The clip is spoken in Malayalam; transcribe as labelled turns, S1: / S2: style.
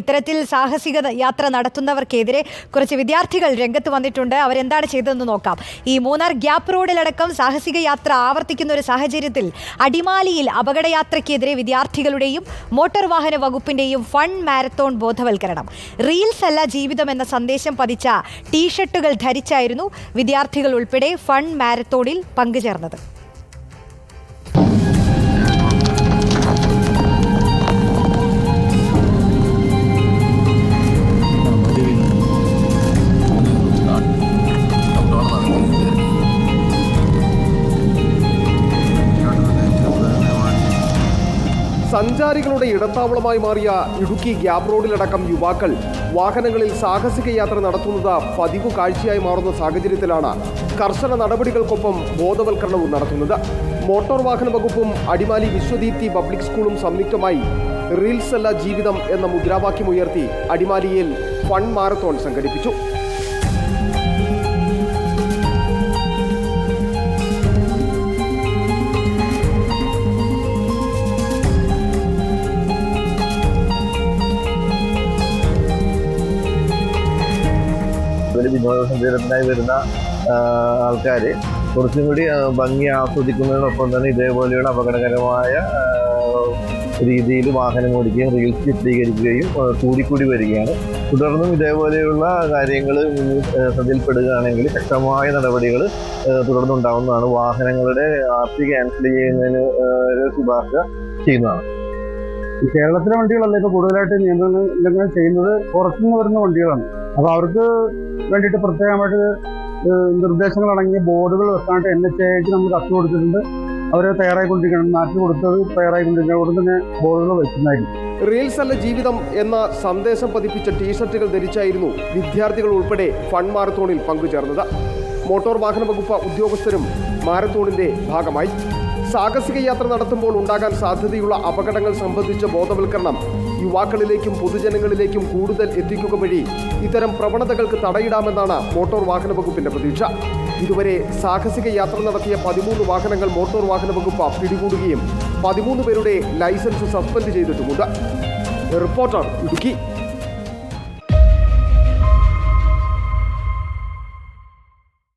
S1: ഇത്തരത്തിൽ സാഹസിക യാത്ര നടത്തുന്നവർക്കെതിരെ കുറച്ച് വിദ്യാർത്ഥികൾ രംഗത്ത് വന്നിട്ടുണ്ട്. അവരെന്താണ് ചെയ്തതെന്ന് നോക്കാം. ഈ മൂന്നാർ ഗ്യാപ്പ് റോഡിലടക്കം സാഹസിക യാത്ര ആവർത്തിക്കുന്ന ഒരു സാഹചര്യത്തിൽ അടിമാലിയിൽ അപകടയാത്രയ്ക്കെതിരെ വിദ്യാർത്ഥികളുടെയും മോട്ടോർ വാഹന വകുപ്പിന്റെയും ഫൺ മാരത്തോൺ ബോധവൽക്കരണം. റീൽസ് അല്ല ജീവിതം എന്ന സന്ദേശം പതിച്ച ടീഷർട്ടുകൾ ധരിച്ചായിരുന്നു വിദ്യാർത്ഥികൾ ഉൾപ്പെടെ ഫൺ മാരത്തോണിൽ പങ്കുചേർന്നത്.
S2: സഞ്ചാരികളുടെ ഇടത്താവളമായി മാറിയ ഇടുക്കി ഗ്യാപ് റോഡിലടക്കം യുവാക്കൾ വാഹനങ്ങളിൽ സാഹസിക യാത്ര നടത്തുന്നത് പതിവ് കാഴ്ചയായി മാറുന്ന സാഹചര്യത്തിലാണ് കർശന നടപടികൾക്കൊപ്പം ബോധവൽക്കരണവും നടത്തുന്നത്. മോട്ടോർ വാഹന വകുപ്പും അടിമാലി വിശ്വദീപ്തി പബ്ലിക് സ്കൂളും സംയുക്തമായി റീൽസ് അല്ല ജീവിതം എന്ന മുദ്രാവാക്യം ഉയർത്തി അടിമാലിയിൽ ഫൺ മാരത്തോൺ സംഘടിപ്പിച്ചു.
S3: ഒരു വിനോദസഞ്ചാരത്തിനായി വരുന്ന ആൾക്കാർ കുറച്ചും കൂടി ഭംഗി ആസ്വദിക്കുന്നതിനൊപ്പം തന്നെ ഇതേപോലെയുള്ള അപകടകരമായ രീതിയിൽ വാഹനം ഓടിക്കുകയും റീൽസ് ചിത്രീകരിക്കുകയും കൂടിക്കൂടി വരികയാണ്. തുടർന്നും ഇതേപോലെയുള്ള കാര്യങ്ങൾ ശ്രദ്ധയിൽപ്പെടുകയാണെങ്കിൽ ശക്തമായ നടപടികൾ തുടർന്നുണ്ടാവുന്നതാണ്. വാഹനങ്ങളുടെ ആർ ക്യാൻസൽ ചെയ്യുന്നതിന് ഒരു ശുപാർശ ചെയ്യുന്നതാണ്.
S4: കേരളത്തിലെ വണ്ടികളല്ല ഇപ്പോൾ കൂടുതലായിട്ട് നിയന്ത്രണം ചെയ്യുന്നത്? പുറത്തുനിന്ന് വരുന്ന വണ്ടികളാണ്. അപ്പോൾ അവർക്ക് വേണ്ടിയിട്ട് പ്രത്യേകമായിട്ട് നിർദ്ദേശങ്ങൾ അടങ്ങിയ ബോർഡുകൾ വെക്കാനായിട്ട് എൻ എച്ച് ഐക്ക് നമ്മൾ കത്ത് കൊടുത്തിട്ടുണ്ട്. അവരെ തയ്യാറായിക്കൊണ്ടിരിക്കണം നാട്ടിൽ കൊടുത്തത് തയ്യാറായിക്കൊണ്ടിരിക്കണം ഉടൻ തന്നെ ബോർഡുകൾ വയ്ക്കുന്നതായിരിക്കും
S2: റീൽസ് അല്ല ജീവിതം എന്ന സന്ദേശം പതിപ്പിച്ച ടീഷർട്ടുകൾ ധരിച്ചായിരുന്നു വിദ്യാർത്ഥികൾ ഉൾപ്പെടെ ഫൺ മാരത്തോണിൽ പങ്കുചേർന്നത്. മോട്ടോർ വാഹന വകുപ്പ് ഉദ്യോഗസ്ഥരും മാരത്തോണിന്റെ ഭാഗമായി. സാഹസിക യാത്ര നടത്തുമ്പോൾ ഉണ്ടാകാൻ സാധ്യതയുള്ള അപകടങ്ങൾ സംബന്ധിച്ച ബോധവൽക്കരണം യുവാക്കളിലേക്കും പൊതുജനങ്ങളിലേക്കും കൂടുതൽ എത്തിക്കുക വഴി ഇത്തരം പ്രവണതകൾക്ക് തടയിടാമെന്നാണ് മോട്ടോർ വാഹന വകുപ്പിന്റെ പ്രതീക്ഷ. ഇതുവരെ സാഹസിക യാത്ര നടത്തിയ പതിമൂന്ന് വാഹനങ്ങൾ മോട്ടോർ വാഹന വകുപ്പ് പിടികൂടുകയും പതിമൂന്ന് പേരുടെ ലൈസൻസ് സസ്പെൻഡ് ചെയ്തിട്ടുമുണ്ട്. റിപ്പോർട്ടർ ഇടുക്കി.